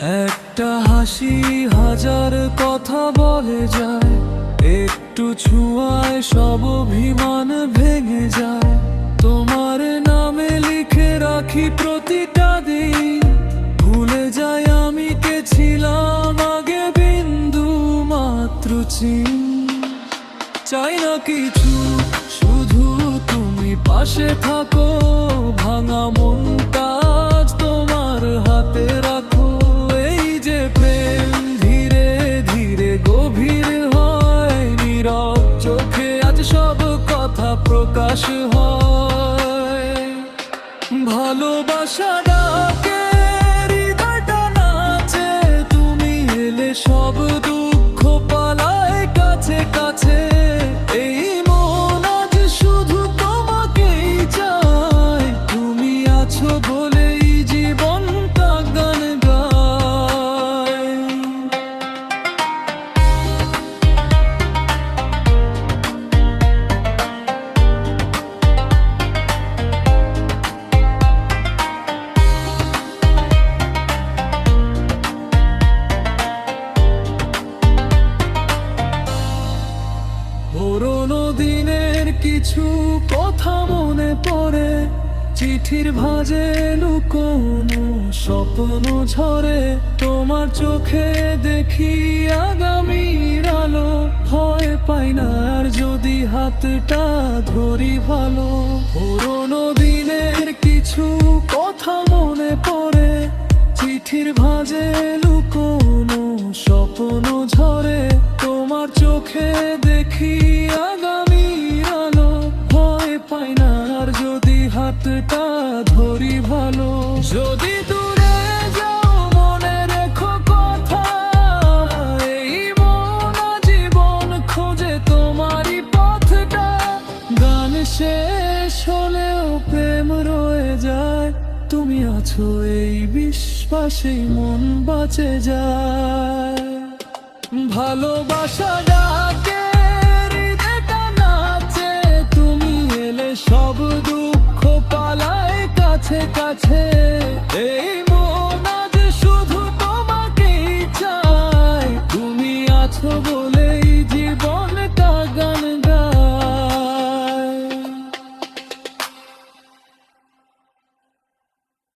একটা হাসি হাজার কথা বলে যায়, একটু ছুঁয়ায় সব অভিমান ভেঙে যায়। তোমার নামে লিখে রাখি প্রতিটা দিন, ভুলে যাই আমি কে ছিলাম আগে বিন্দু মাত্র চিন। চাই না কিছু, শুধু তুমি পাশে থাকো, ভাঙা মনটা আজ তোমার হাতে নাচে। তুমি এলে সব দুঃখ কাছে কাছে। এই মন আজ শুধু তোমাকেই চায়। তুমি আছো পুরোনো দিনের কিছু কথা মনে পড়ে। চিঠির ভাজে লুকোনো স্বপ্ন ঝরে। তোমার চোখে দেখি আগামীর আলো। ভয় পাই না আর যদি হাতটা ধরি ভালো। পুরোনো দিনের কিছু কথা মনে পড়ে। চিঠির ভাজে লুকোনো স্বপ্ন ঝরে। তোমার চোখে তুমি আছো এই বিশ্বাসেই মন বাঁচে যায়। ভালোবাসা ডাকে, হৃদয়টা নাচে। তুমি এলে সব দুঃখ পালায় কাছে কাছে।